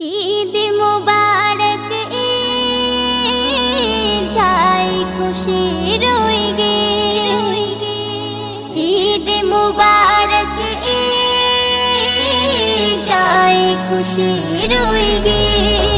ঈদ মুবারক গাই খুশি রই গে। ঈদ মুবারক গাই খুশি রই গে।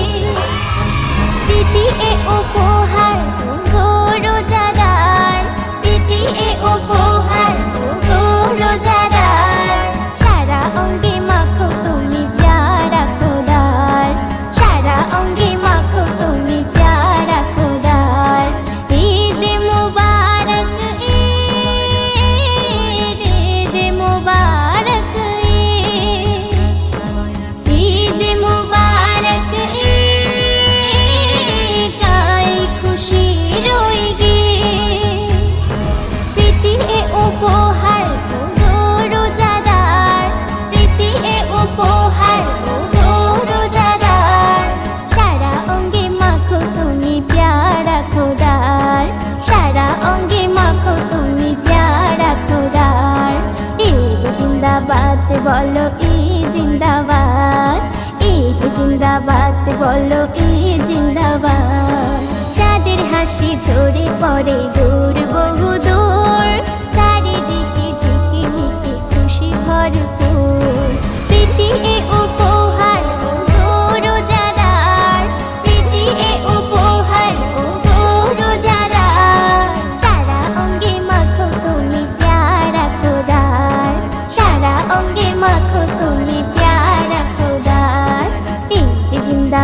জিন্দাবাদ বলো ই জিন্দাবাদ। ঈদ জিন্দাবাদ বলো ই জিন্দাবাদ। চাঁদের হাসি ঝরে পড়ে দূর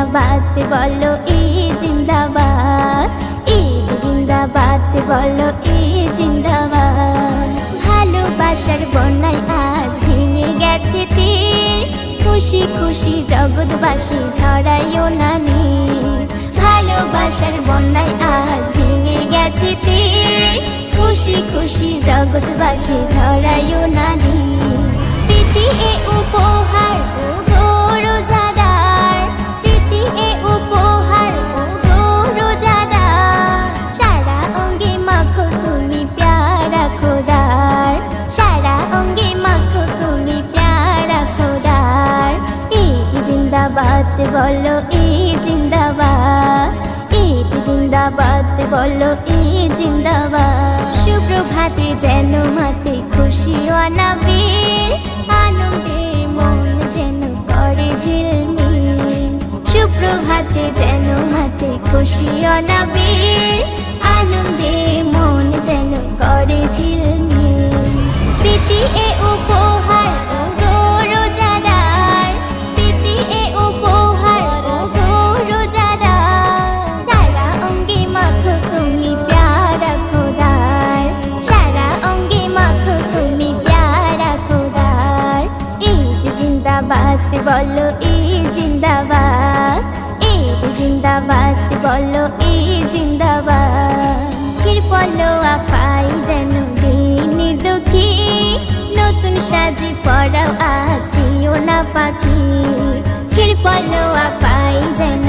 জিন্দাবাদ, বলো এ জিন্দাবাদ এ জিন্দাবাদ, বলো এ জিন্দাবাদ। ভালোবাসার বন্যায় আজ ভেঙে গেছে তীর, খুশি খুশি জগৎবাসী ঝড়াইও নানি ভালোবাসার বন্যায় আজ ভেঙে গেছে তীর, খুশি খুশি জগৎবাসী ঝড়াইও নানি জিন্দাবাদ ঈদ জিন্দাবাদ বলো ঈদ জিন্দাবাদ। সুপ্রভাতে যেন মাতে খুশি অনাবি, আনন্দে মন যেন করে ঝিলমিল। সুপ্রভাতে যেন মাতে খুশি অনাবি, আনন্দে জিন্দাবাদ, বলো ই জিন্দাবাদ। এ জিন্দাবাদ, বলো ই জিন্দাবাদ। পলো আপাই যেন দিন দুঃখী। নতুন সাজি পড়াও আজ দিও না পাখি পলো আপাই যেন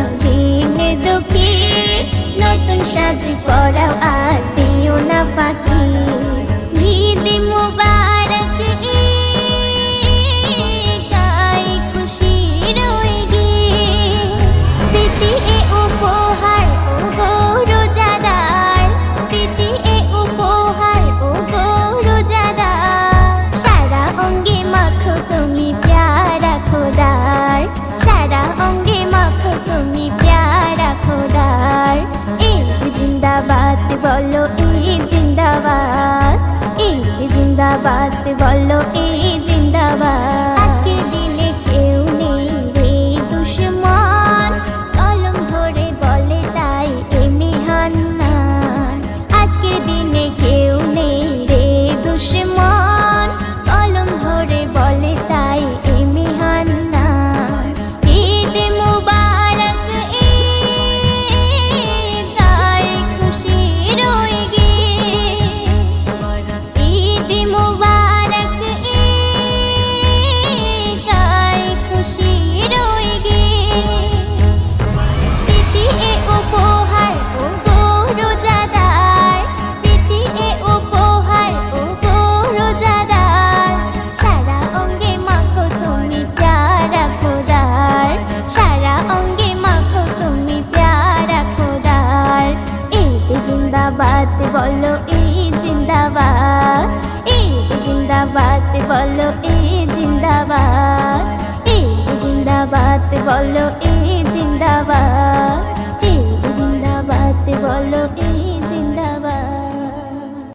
বলো এই জিন্দাবাদ। বলো এই জিন্দাবাদ এই জিন্দাবাদ বলো এই জিন্দাবাদ এই জিন্দাবাদ বলো এই জিন্দাবাদ।